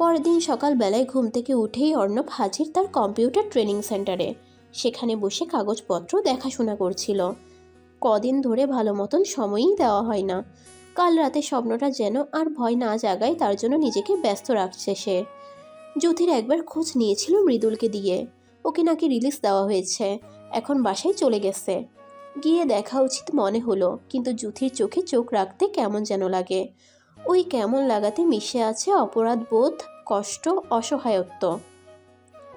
পরের দিন সকালবেলায় ঘুম থেকে উঠেই অর্ণব হাজির তার কম্পিউটার ট্রেনিং সেন্টারে। সেখানে বসে কাগজপত্র দেখাশোনা করছিল। কদিন ধরে ভালো মতন সময়ই দেওয়া হয় না। কাল রাতে স্বপ্নটা যেন আর ভয় না জাগায় তার জন্য নিজেকে ব্যস্ত রাখছে সে। জ্যোতির একবার খোঁজ নিয়েছিল মৃদুলকে দিয়ে। ওকে নাকি রিলিজ দেওয়া হয়েছে। এখন বাসায় চলে গেছে। গিয়ে দেখা উচিত মনে হলো, কিন্তু জ্যোতির চোখে চোখ রাখতে কেমন যেন লাগে। ওই কেমন লাগাতে মিশে আছে অপরাধ বোধ, কষ্ট, অসহায়ত্ব।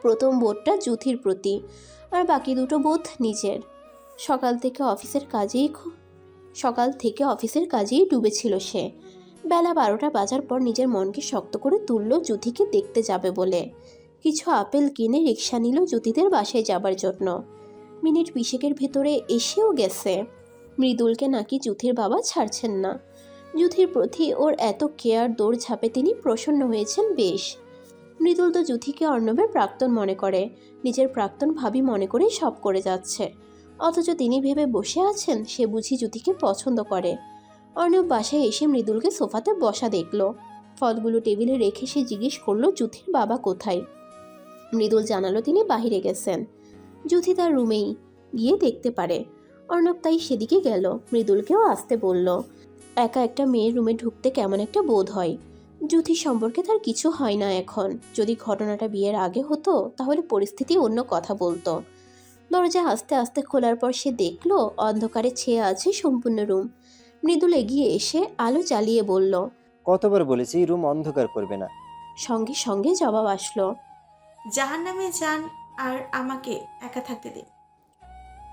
প্রথম বোধটা যুথির প্রতি, আর বাকি দুটো বোধ নিজের। সকাল থেকে অফিসের কাজেই সকাল থেকে অফিসের কাজেই ডুবেছিল সে। বেলা বারোটা বাজার পর নিজের মনকে শক্ত করে তুলল জ্যোতিকে দেখতে যাবে বলে। কিছু আপেল কিনে রিক্সা নিল জ্যোতিদের বাসায় যাবার জন্য। মিনিট বিশেকের ভেতরে এসেও গেছে। মৃদুলকে নাকি জ্যোতির বাবা ছাড়ছেন না। জ্যোতির প্রতি ওর এত কেয়ার দৌড় ঝাঁপে তিনি প্রসন্ন হয়েছেন বেশ। মৃদুল তো যুথিকে অর্ণবের প্রাক্তন মনে করে। নিজের প্রাক্তন ভাবি মনে করেই সব করে যাচ্ছে। অথচ তিনি ভেবে বসে আছেন, সে বুঝি যুথিকে পছন্দ করে। অর্ণব বাসায় এসে মৃদুলকে সোফাতে বসা দেখল। ফলগুলো টেবিলে রেখে সে জিজ্ঞেস করল জ্যোতির বাবা কোথায়? মৃদুল জানালো, তিনি বাহিরে গেছেন। যুথি তার রুমেই গিয়ে দেখতে পারে। অর্ণব তাই সেদিকে গেল। মৃদুলকেও আসতে বলল একা একটা মেয়ের রুমে ঢুকতে কেমন একটা বোধ হয়। জ্যোতি সম্পর্কে তার কিছু হয় না এখন। যদি ঘটনাটা বিয়ের আগে হতো তাহলে পরিস্থিতি অন্য কথা বলতো। দরজা আস্তে আস্তে খোলার পর সে দেখল অন্ধকারে ছেয়ে আছে সম্পূর্ণ রুম। মৃদুল এগিয়ে এসে আলো জ্বালিয়ে বলল কতবার বলেছি রুম অন্ধকার করবে না। সঙ্গে সঙ্গে জবাব আসলো জাহান নামে যান আর আমাকে একা থাকতে দিন।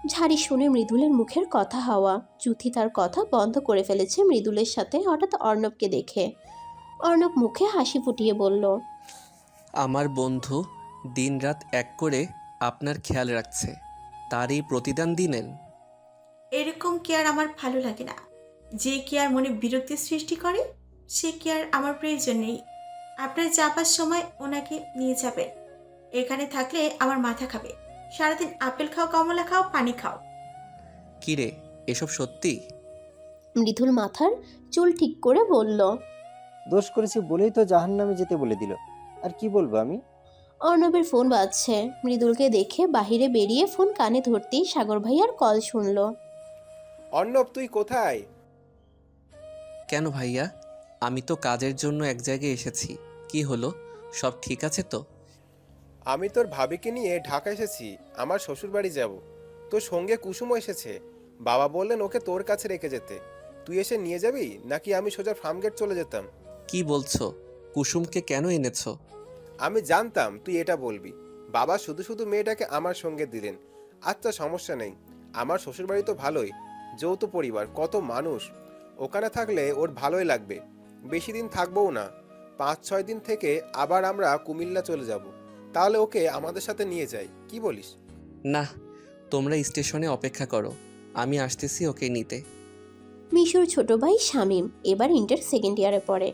ঝাড়ি শুনে মৃদুলের মুখের কথা হওয়া। জুথি তার কথা বন্ধ করে ফেলেছে মৃদুলের সাথে হঠাৎ অর্ণবকে দেখে। অর্ণব মুখে হাসি ফুটিয়ে বলল আমার বন্ধু দিনরাত এক করে আপনার খেয়াল রাখছে। তারই প্রতিদান দিলেন এরকম কেয়ার আমার ভালো লাগে না? যে কেয়ার মনে বিরক্তি সৃষ্টি করে সে কেয়ার আমার প্রয়োজন নেই। আপনার যাবার সময় ওনাকে নিয়ে যাবেন। এখানে থাকলে আমার মাথা খাবে। সারাদিন আপেল খাও কমলা খাও পানি খাও। কিরে এসব সত্যি? মৃদুল মাথার চুল ঠিক করে বলল দোষ করেছি বলেই তো জাহান নামে যেতে বলে দিল। আর কি বলব আমি? অর্ণবের ফোন বাজছে। মৃদুলকে দেখে বাহিরে বেরিয়ে ফোন কানে ধরতেই সাগর ভাইয়ার কল শুনল। অর্ণব তুই কোথায়? কেন ভাইয়া? আমি তো কাজের জন্য এক জায়গায় এসেছি। কি হলো? সব ঠিক আছে তো? আমি তোর ভাবিকে নিয়ে ঢাকা এসেছি আমার শ্বশুর বাড়ি যাব। তোর সঙ্গে কুসুমও এসেছে। বাবা বললেন ওকে তোর কাছে রেখে যেতে। তুই এসে নিয়ে যাবি নাকি আমি সোজা ফার্মগেট চলে যেতাম? কি বলছো? কুসুমকে কেন এনেছো? আমি জানতাম তুই এটা বলবি। বাবা শুধু শুধু মেয়েটাকে আমার সঙ্গে দিলেন। আচ্ছা সমস্যা নেই। আমার শ্বশুরবাড়ি তো ভালোই। যৌথ পরিবার কত মানুষ। ওখানে থাকলে ওর ভালোই লাগবে। বেশি দিন থাকবও না। পাঁচ ছয় দিন থেকে আবার আমরা কুমিল্লা চলে যাব। তাহলে ওকে আমাদের সাথে নিয়ে যাই। কি বলিস? না তোমরা স্টেশনে অপেক্ষা করো। আমি আসতেছি ওকে নিতে। মিশুর ছোট ভাই শামীম এবার ইন্টার সেকেন্ড ইয়ারে পড়ে।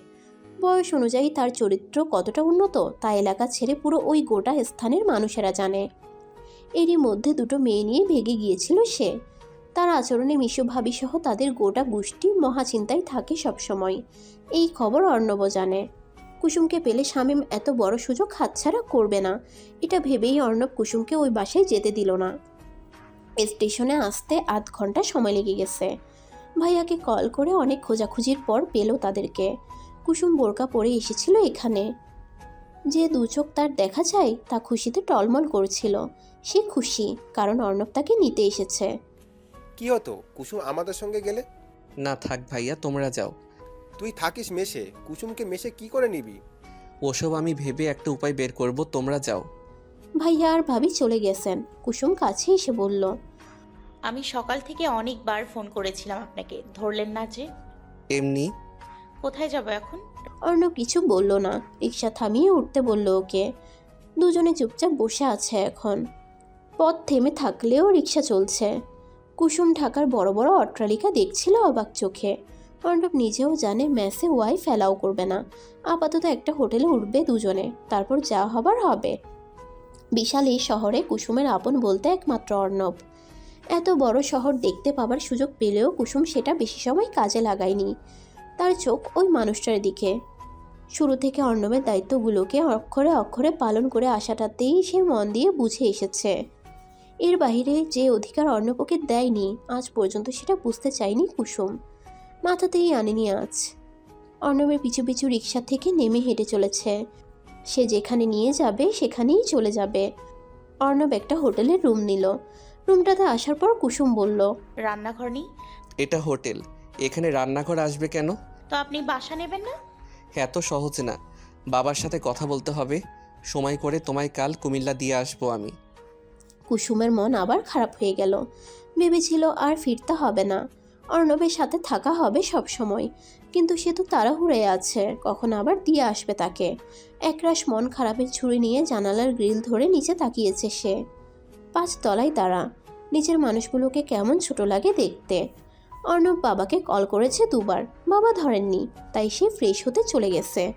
বয়স অনুযায়ী তার চরিত্র কতটা উন্নত তা এলাকা ছেড়ে পুরো ওই গোটা স্থানের মানুষেরা জানে। এরই মধ্যে দুটো মেয়ে নিয়ে ভেগে গিয়েছিল সে। তার আচরণে মিশু ভাবি সহ তাদের গোটা গোষ্ঠী মহাচিন্তায় থাকে সবসময়। এই খবর অর্ণব জানে। কুসুমকে পেলে শামীম এত বড় সুযোগ হাতছাড়া করবে না। এটা ভেবেই অর্ণব কুসুমকে ওই বাসায় যেতে দিল না। স্টেশনে আসতে আধ ঘণ্টা সময় লেগে গেছে। ভাইয়াকে কল করে অনেক খোঁজাখুঁজির পর পেল তাদেরকে। কুসুম বোরকা পরে এসেছিল এখানে। যে দু চোখ তার দেখা যায় তা খুশিতে টলমল করছিল। সে খুশি কারণ অর্ণব তাকে নিতে এসেছে। কি হতো? কুসুম আমাদের সঙ্গে গেলে? না থাক ভাইয়া তোমরা যাও। তুই থাকিস মেশে কুসুমকে মেশে কি করে নিবি? ওসব আমি ভেবে একটা উপায় বের করব তোমরা যাও। ভাইয়া আর ভাবি চলে গেছেন। কুসুম কাছে এসে বলল আমি সকাল থেকে অনেকবার ফোন করেছিলাম আপনাকে। ধরলেন না যে? এমনি? কোথায় যাব এখন? অর্ণব কিছু বলল না। রিক্সা থামিয়ে উঠতে বলল ওকে দুজনে চুপচাপ বসে আছে এখন। পথ থেমে থাকলেও রিক্সা চলছে। কুসুম ঢাকার বড় বড় অট্টালিকা দেখছিল অবাক চোখে। অর্ণব নিজেও জানে ম্যাসে ওয়াই ফেলাও করবে না। আপাতত একটা হোটেলে উঠবে দুজনে, তারপর যা হবার হবে। বিশাল এই শহরে কুসুমের আপন বলতে একমাত্র অর্ণব। এত বড় শহর দেখতে পাবার সুযোগ পেলেও কুসুম সেটা বেশি সময় কাজে লাগায়নি। তার চোখ ওই মানুষটার দিকে। শুরু থেকে অর্ণবের দায়িত্বগুলোকে অক্ষরে অক্ষরে পালন করে আসাটাতেই সে মন দিয়ে বুঝে এসেছে। এর বাইরে যে অধিকার অর্ণব ওকে দেয়নি, আজ পর্যন্ত সেটা বুঝতে চায়নি কুসুম। মাথাতেই আনেনি আজ। অর্ণবের পিছু পিছু রিক্সা থেকে নেমে হেঁটে চলেছে। সে যেখানে নিয়ে যাবে সেখানেই চলে যাবে। অর্ণব একটা হোটেলের রুম নিল। রুমটাতে আসার পর কুসুম বলল রান্নাঘর নেই? এটা হোটেল। এখানে রান্নাঘর আসবে কেন? তো আপনি বাসা নেবেন না? এত সহজ না। বাবার সাথে কথা বলতে হবে। সময় করে তোমায় কাল কুমিল্লা দিয়ে আসব আমি। কুসুমের মন আবার খারাপ হয়ে গেল। ভেবেছিল আর ফিরতে হবে না। অর্ণবের সাথে থাকা হবে সব সময় কিন্তু সে তো তাড়াহুড়ে আছে, কখন আবার দিয়ে আসবে তাকে। একরাশ মন খারাপের ছুরি নিয়ে জানালার গ্রিল ধরে নিচে তাকিয়েছে সে। পাঁচ তলায় তারা নিচের মানুষগুলোকে কেমন ছোট লাগে দেখতে। অর্ণব বাবাকে কল করেছে দুবার, বাবা ধরেননি, তাই সে ফ্রেশ হতে চলে গেছে।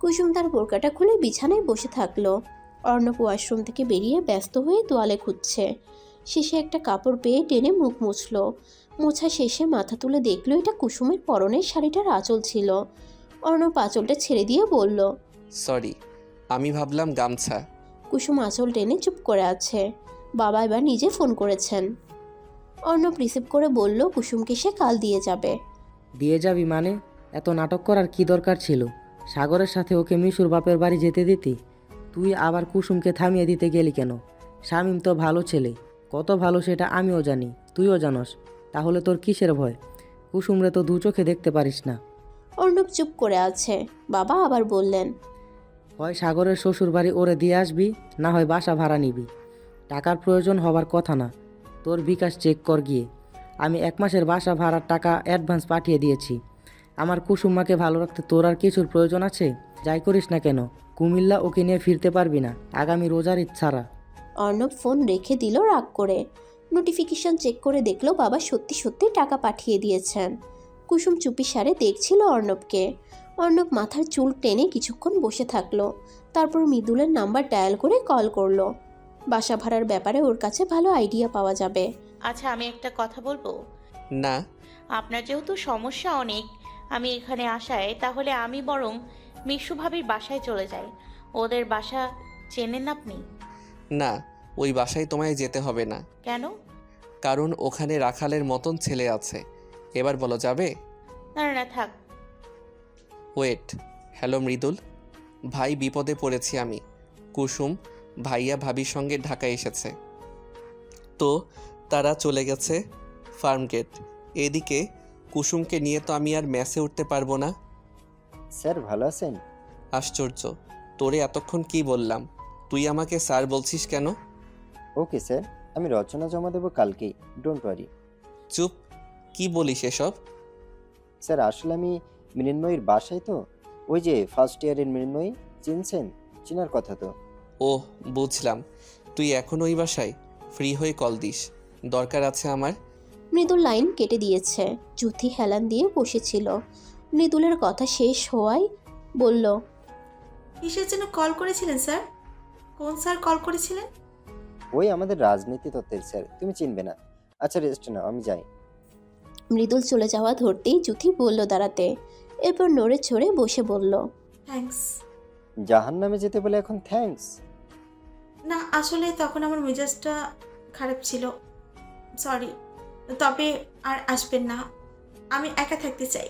কুসুম তার বোরকাটা খুলে বিছানায় বসে থাকল। অর্ণব ওয়াশরুম থেকে বেরিয়ে ব্যস্ত হয়ে তোয়ালে খুঁজছে। শেষে একটা কাপড় পেয়ে টেনে মুখ মুছল। মোছা শেষে মাথা তুলে দেখল এটা কুসুমের পরনের শাড়িটার আঁচল ছিল। অর্ণব আঁচলটা ছেড়ে দিয়ে বলল সরি আমি ভাবলাম গামছা। কুসুম আঁচল টেনে চুপ করে আছে। বাবা এবার নিজে ফোন করেছেন। অর্ণব রিসিভ করে বলল কুসুমকে সে কাল দিয়ে যাবে। দিয়ে যাবি মানে? এত নাটক করার কি দরকার ছিল? সাগরের সাথে ওকে মিশুর বাপের বাড়ি যেতে দিতি? তুই আবার কুসুমকে থামিয়ে দিতে গেলি কেন? শামিম তো ভালো ছেলে। কত ভালো সেটা আমিও জানি তুইও জানস। তাহলে তোর কিসের ভয়? কুসুমরে তো দু চোখে দেখতে পারিস না। অর্ণব চুপ করে আছে। বাবা আবার বললেন হয় সাগরের শ্বশুর বাড়ি ওরে দিয়ে আসবি না হয় বাসা ভাড়া নিবি। টাকার প্রয়োজন হবার কথা না। তোর বিকাশ চেক কর গিয়ে। আমি এক মাসের বাসা ভাড়ার টাকা অ্যাডভান্স পাঠিয়ে দিয়েছি। আমার কুসুম্মাকে ভালো রাখতে তোর আর কিছুর প্রয়োজন আছে? যাই করিস না কেন কুমিল্লা ওকে নিয়ে ফিরতে পারবি না। আগামী রোজার ইচ্ছারা। অর্ণব ফোন রেখে দিল রাগ করে। নোটিফিকেশন চেক করে দেখল বাবা সত্যি সত্যি টাকা পাঠিয়ে দিয়েছেন। কুসুম চুপি সারে দেখছিল অর্ণবকে। অর্ণব মাথার চুল টেনে কিছুক্ষণ বসে থাকল। তারপর মৃদুলের নাম্বার ডায়াল করে কল করল। বাসা ভাড়ার ব্যাপারে ওর কাছে ভালো আইডিয়া পাওয়া যাবে। আচ্ছা আমি একটা কথা বলব? না। আপনার যেহেতু সমস্যা অনেক আমি এখানে আসায় তাহলে আমি বরং মিশু ভাবির বাসায় চলে যাই। ওদের বাসা চেনেন আপনি? না ওই বাসায় তোমায় যেতে হবে না। কেন? কারণ ওখানে রাখালের মতন ছেলে আছে। এবার বলো যাবে? না না, না থাক। Wait hello Mridul. ভাই বিপদে পড়েছি আমি। কুসুম ভাইয়া ভাবির সঙ্গে ঢাকায় এসেছে। তো তারা চলে গেছে ফার্ম গেট। এদিকে কুসুমকে নিয়ে তো আমি আর ম্যাসে উঠতে পারব না। স্যার ভালো আছেন? আশ্চর্য তোরে এতক্ষণ কি বললাম? তুই আমাকে স্যার বলছিস কেন? ওকে স্যার আমি রচনা জমা দেবো কালকেই ডোন্ট ওয়ারি চুপ কি বলিস এসব? স্যার আসলে আমি মৃন্ময়ীর বাসায় তো ওই যে ফার্স্ট ইয়ারের মৃন্ময়ী চিনছেন? চিনার কথা তো। ওহ বুঝলাম। তুই এখন ওই বাসায়? ফ্রি হয়ে কল দিস। দরকার আছে আমার? মৃদুল লাইন কেটে দিয়েছে জুথি হেলান দিয়ে বসেছিল। মৃদুলের কথা শেষ হওয়ায় বলল কিসের জন্য কল করেছিলেন স্যার? কোন স্যার কল করেছিলেন? ওই আমাদের রাজনীতি তত্ত্বের স্যার তুমি চিনবে না। আচ্ছা রেস্ট নাও আমি যাই। মৃদুল চলে যাওয়া ধরতেই জুথি বলল দাঁড়াতে। এরপর নড়ে চড়ে বসে বলল থ্যাঙ্কস জাহান নামে যেতে বলে এখন থ্যাঙ্কস না আসলে তখন আমার মেজাজটা খারাপ ছিল। সরি তবে আর আসবেন না। আমি একা থাকতে চাই।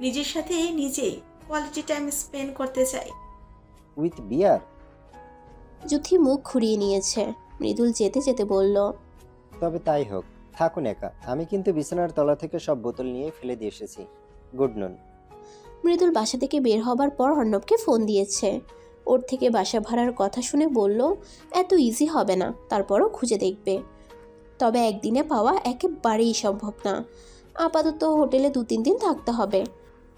নিজের সাথে নিজেই কোয়ালিটি টাইম স্পেন্ড করতে চাই। উইথ বিয়ার জুথি মুখ ঘুরিয়ে নিয়েছে। মৃদুল যেতে যেতে বলল তবে তাই হোক থাকুন একা। আমি কিন্তু বিছানার তলা থেকে সব বোতল নিয়ে ফেলে দিয়ে এসেছি। গুড নুন। মৃদুল বাসা থেকে বের হবার পর অর্ণবকে ফোন দিয়েছে। ওর থেকে বাসা ভাড়ার কথা শুনে বলল এত ইজি হবে না তারপরও খুঁজে দেখবে। তবে একদিনে পাওয়া একেবারেই সম্ভব না। আপাতত হোটেলে দু তিন দিন থাকতে হবে।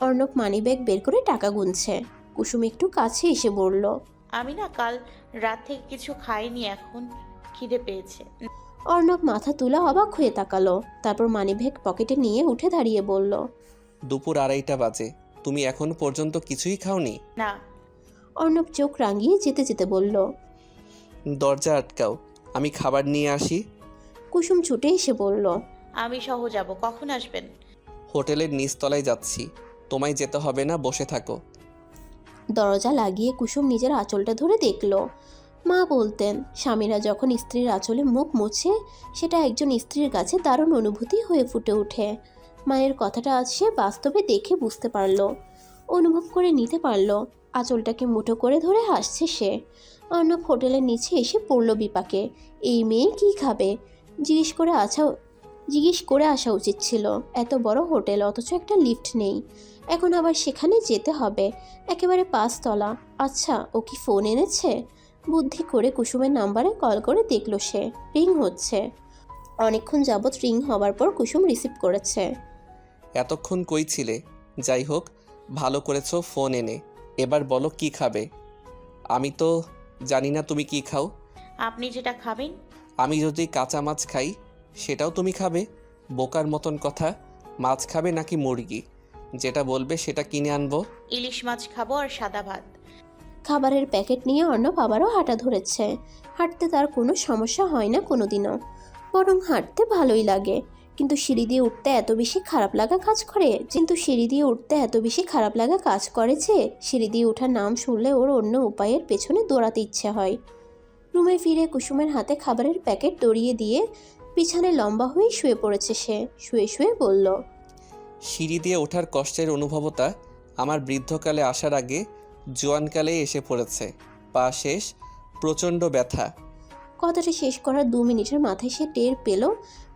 অর্ণব মানিব্যাগ বের করে টাকা গুনছে। কুসুম একটু কাছে এসে বলল আমি না কাল রাত থেকে কিছু খাইনি এখন খিদে পেয়েছে। অর্ণব মাথা তুলে অবাক হয়ে তাকালো। তারপর মানিব্যাগ পকেটে নিয়ে উঠে দাঁড়িয়ে বলল দুপুর আড়াইটা বাজে তুমি এখন পর্যন্ত কিছুই খাওনি? না। অর্ণব চোখ রাঙিয়ে যেতে যেতে বলল দরজা আটকাও আমি খাবার নিয়ে আসি? কুসুম ছুটে এসে বলল আমি সহ যাব কখন আসবেন? হোটেলের নিচতলায় যাচ্ছি তোমায় যেতে হবে না বসে থাকো। দরজা লাগিয়ে কুসুম নিজের আঁচলটা ধরে দেখল। মা বলতেন, স্বামীরা যখন স্ত্রীর আঁচলে মুখ মুছে, সেটা একজন স্ত্রীর কাছে দারুণ অনুভূতি হয়ে ফুটে ওঠে। মায়ের কথাটা আজ সে বাস্তবে দেখে বুঝতে পারল, অনুভব করে নিতে পারল, আঁচলটাকে মুঠো করে ধরে হাসছে সে। অর্ণব হোটেলের নিচে এসে পড়ল বিপাকে, এই মেয়ে কি খাবে? জিজ্ঞেস করে আসা জিজ্ঞেস করে আসা উচিত ছিল, এত বড় হোটেল, অথচ একটা লিফট নেই। এখন আবার সেখানে যেতে হবে। একেবারে পাঁচতলা। আচ্ছা ও কি ফোন এনেছে? বুদ্ধি করে কুসুমের নাম্বারে কল করে দেখল সে। রিং হচ্ছে। অনেকক্ষণ যাবৎ রিং হবার পর কুসুম রিসিভ করেছে। এতক্ষণ কই ছিলে? যাই হোক ভালো করেছ ফোন এনে। এবার বলো কি খাবে? আমি তো জানি না তুমি কি খাও। আপনি যেটা খাবেন। আমি যদি কাঁচা মাছ খাই সেটাও তুমি খাবে? বোকার মতন কথা। মাছ খাবে নাকি মুরগি? যেটা বলবে সেটা কিনে আনব। ইলিশ মাছ খাব আর সাদা ভাত। খাবারের প্যাকেট নিয়ে অর্ণব আবারও হাঁটা ধরেছে। হাঁটতে তার কোনো সমস্যা হয় না কোনোদিনও। বরং হাঁটতে ভালোই লাগে। কিন্তু সিঁড়ি দিয়ে উঠতে এত বেশি খারাপ লাগা কাজ করে? কিন্তু সিঁড়ি দিয়ে উঠতে এত বেশি খারাপ লাগা কাজ করে যে সিঁড়ি দিয়ে ওঠার নাম শুনলে ওর অন্য উপায়ের পেছনে দৌড়াতে ইচ্ছে হয়। রুমে ফিরে কুসুমের হাতে খাবারের প্যাকেট দড়িয়ে দিয়ে পিছনে লম্বা হয়ে শুয়ে পড়েছে সে। শুয়ে শুয়ে বলল সিঁড়ি দিয়ে ওঠার কষ্টের অনুভবতা আমার বৃদ্ধকালে আসার আগে জোয়ানকালে এসে পড়েছে। পা শেষ প্রচণ্ড ব্যথা। কথাটা শেষ করার দু মিনিটের মাথায় সে টের পেল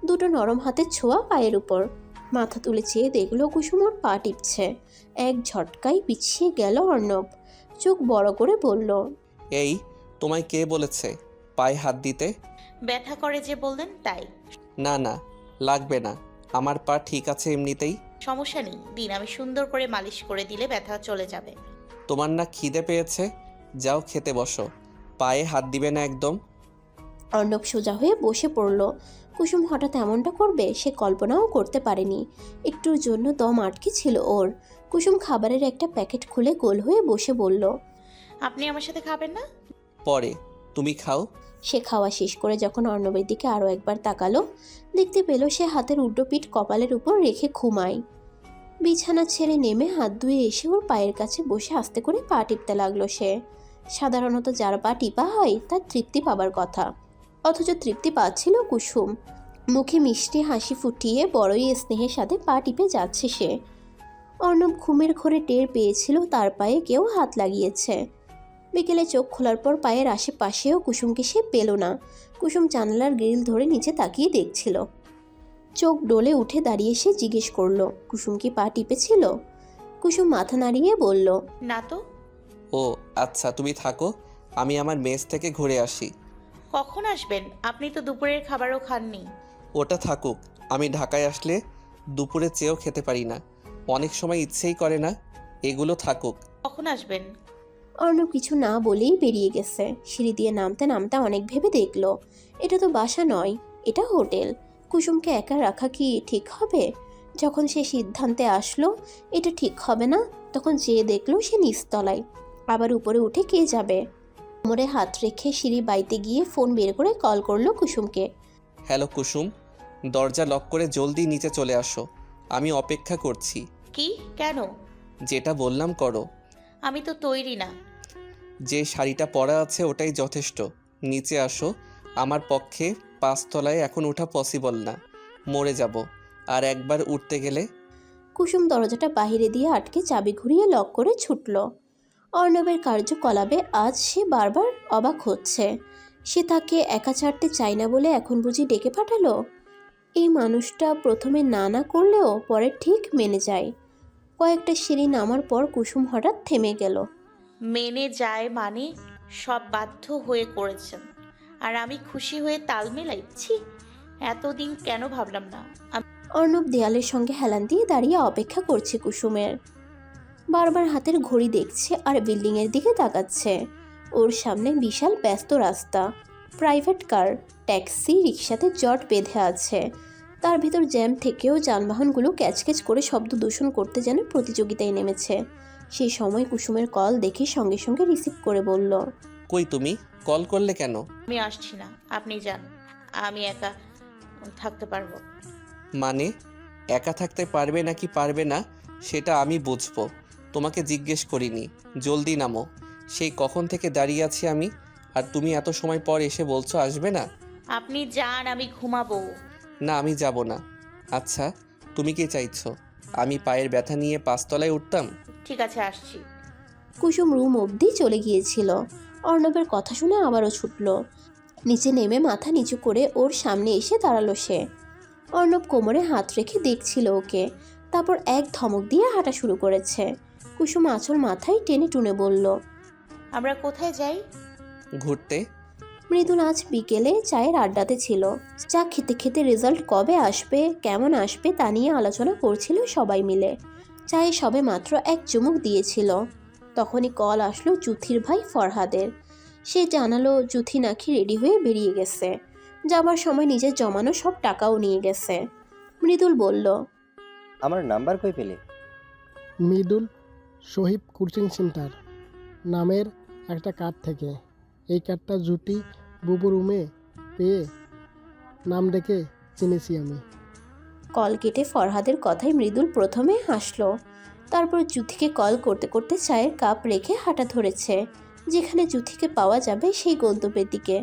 দুটো নরম হাতের ছোঁয়া পায়ের উপর। মাথা তুলে চেয়ে দেখল কুসুমর পা টিপছে। এক ঝটকায় পিছিয়ে গেল অর্ণব। চোখ বড় করে বলল এই তোমায় কে বলেছে পায়ে হাত দিতে? ব্যথা করে যে বললেন তাই। না না লাগবে না। আমার পা ঠিক আছে এমনিতেই? সমস্যা নেই দিন আমি সুন্দর করে মালিশ করে দিলে ব্যথা চলে যাবে। তোমার না খিদে পেয়েছে? যাও খেতে বসো। পায়ে হাত দিবে না একদম? অর্ণব সোজা হয়ে বসে পড়ল। কুসুম হঠাৎ এমনটা করবে সে কল্পনাও করতে পারেনি। একটুর জন্য দম আটকে ছিল ওর। কুসুম খাবারের একটা প্যাকেট খুলে গোল হয়ে বসে বলল আপনি আমার সাথে খাবেন না? পরে। তুমি খাও। সে খাওয়া শেষ করে যখন অর্ণবের দিকে আরও একবার তাকালো, দেখতে পেল সে হাতের উল্টো পিঠ কপালের উপর রেখে ঘুমায়। বিছানা ছেড়ে নেমে হাত ধুয়ে এসে ওর পায়ের কাছে বসে আস্তে করে পা টিপতে লাগল সে। সাধারণত যার পা টিপা হয়, তার তৃপ্তি পাবার কথা। অথচ তৃপ্তি পাচ্ছিল কুসুম। মুখে মিষ্টি হাসি ফুটিয়ে বড়ই স্নেহের সাথে পা টিপে যাচ্ছে সে। অর্ণব ঘুমের ঘরে টের পেয়েছিল, তার পায়ে কেউ হাত লাগিয়েছে। বিকেলে চোখ খোলার পর পায়ের আশেপাশেও কুসুমকে সে পেল না। কুসুম জানলার গ্রিল ধরে নিচে তাকিয়ে দেখছিল। চোখ ডলে উঠে দাঁড়িয়ে সে জিজ্ঞেস করল কুসুম কি পা টিপেছিল? কুসুম মাথা নাড়িয়ে বলল না তো। ও আচ্ছা তুমি থাকো আমি আমার মেস থেকে ঘুরে আসি। কখন আসবেন? আপনি তো দুপুরের খাবারও খাননি। ওটা থাকুক আমি ঢাকায় আসলে দুপুরে চেয়েও খেতে পারি না। অনেক সময় ইচ্ছেই করে না এগুলো থাকুক। কখন আসবেন? অর্ণব কিছু না বলেই বেরিয়ে গেছে। সিঁড়ি দিয়ে নামতে নামতে অনেক ভেবে দেখল এটা তো বাসা নয় এটা হোটেল। কুসুমকে একা রাখা কি ঠিক হবে? যখন সে সিদ্ধান্তে আসলো এটা ঠিক হবে না। তখন যেয়ে দেখল সে নিচতলায়। আবার উপরে উঠে কে যাবে? কোমরে হাত রেখে সিঁড়ি বাইতে গিয়ে ফোন বের করে কল করল কুসুমকে। হ্যালো কুসুম দরজা লক করে জলদি নিচে চলে আসো। আমি অপেক্ষা করছি। কি? কেন? যেটা বললাম করো। আমি তো তৈরি না। যে শাড়িটা পরা আছে ওটাই যথেষ্ট। নিচে আসো, আমার পক্ষে পাঁচতলায় এখন ওঠা পসিবল না। মরে যাব, আর একবার উঠতে গেলে? কুসুম দরজাটা বাহিরে দিয়ে আটকে চাবি ঘুরিয়ে লক করে ছুটল। অর্ণবের কার্যকলাপে আজ সে বারবার অবাক হচ্ছে। সে তাকে একা ছাড়তে চায় না বলে এখন বুঝি ডেকে পাঠালো? এই মানুষটা প্রথমে না না করলেও পরে ঠিক মেনে যায়। কয়েকটা সিঁড়ি নামার পর কুসুম হঠাৎ থেমে গেল। মেনে যায় মানে সব বাধ্য হয়ে করেছেন। আর আমি খুশি হয়ে তাল মেলাইছি এতদিন কেন ভাবলাম না? অর্ণব দেয়ালের সঙ্গে হেলান দিয়ে দাঁড়িয়ে অপেক্ষা করছে কুসুমের। বারবার হাতের ঘড়ি দেখছে আর বিল্ডিংয়ের দিকে তাকাচ্ছে। ওর সামনে বিশাল ব্যস্ত রাস্তা। প্রাইভেট কার, ট্যাক্সি রিক্সাতে জট বেঁধে আছে। তার ভিতর জ্যাম থেকেও যানবাহনগুলো ক্যাচক্যাচ করে শব্দ দূষণ করতে যেন প্রতিযোগিতায় নেমেছে। সেই সময় কুসুমের কল দেখে সঙ্গে সঙ্গে রিসিভ করে বলল কই তুমি? কল করলে কেন? আমি আসছি না আপনি যান। আমি একা থাকতে পারব। মানে? একা থাকতে পারবে নাকি পারবে না সেটা আমি বুঝব। তোমাকে জিজ্ঞেস করিনি জলদি নামো। সেই কখন থেকে দাঁড়িয়ে আছি আমি? আর তুমি এত সময় পর এসে বলছো আসবে না? আপনি যান আমি ঘুমাবো। না আমি যাব না। আচ্ছা তুমি কি চাইছো? আমি পায়ের ব্যথা নিয়ে পাঁচতলায় উঠতাম। ঠিক আছে আসছি। কুসুম রুম অবধি চলে গিয়েছিল। অর্ণবের কথা শুনে আবারও ছুটল। নিচে নেমে মাথা নিচু করে ওর সামনে এসে দাঁড়াল সে। অর্ণব কোমরে হাত রেখে দেখছিল ওকে। তারপর এক ধমক দিয়ে হাঁটা শুরু করেছে। কুসুম আঁচল মাথায় টেনে টুনে বলল আমরা কোথায় যাই? ঘুরতে। মৃদুল আজ বিকেলে চায়ের আড্ডাতে ছিল। চা খেতে খেতে রেজাল্ট কবে আসবে কেমন আসবে তা নিয়ে আলোচনা করছিল সবাই মিলে। চায়ে সবে মাত্র এক চুমুক দিয়েছিল। তখনই কল আসলো জুথির ভাই ফরহাদের। সে জানালো জুথি নাকি রেডি হয়ে বেরিয়ে গেছে। যাবার সময় নিজের জমানো সব টাকাও নিয়ে গেছে। মৃদুল বলল আমার নাম্বার কই পেলে? মৃদুল শহীদ কোচিং সেন্টার নামের একটা কার্ড থেকে। এই কার্ডটা জুটি বুবু রুমে পেয়ে নাম ডেকে চিনেছি আমি। কল কেটে ফরহাদের কথায় মৃদুল প্রথমে হাসলো। তারপর জুথিকে কল করতে করতে চায়ের কাপ রেখে হাঁটা ধরেছে, যেখানে জুথিকে পাওয়া যাবে সেই গন্তব্যের দিকে।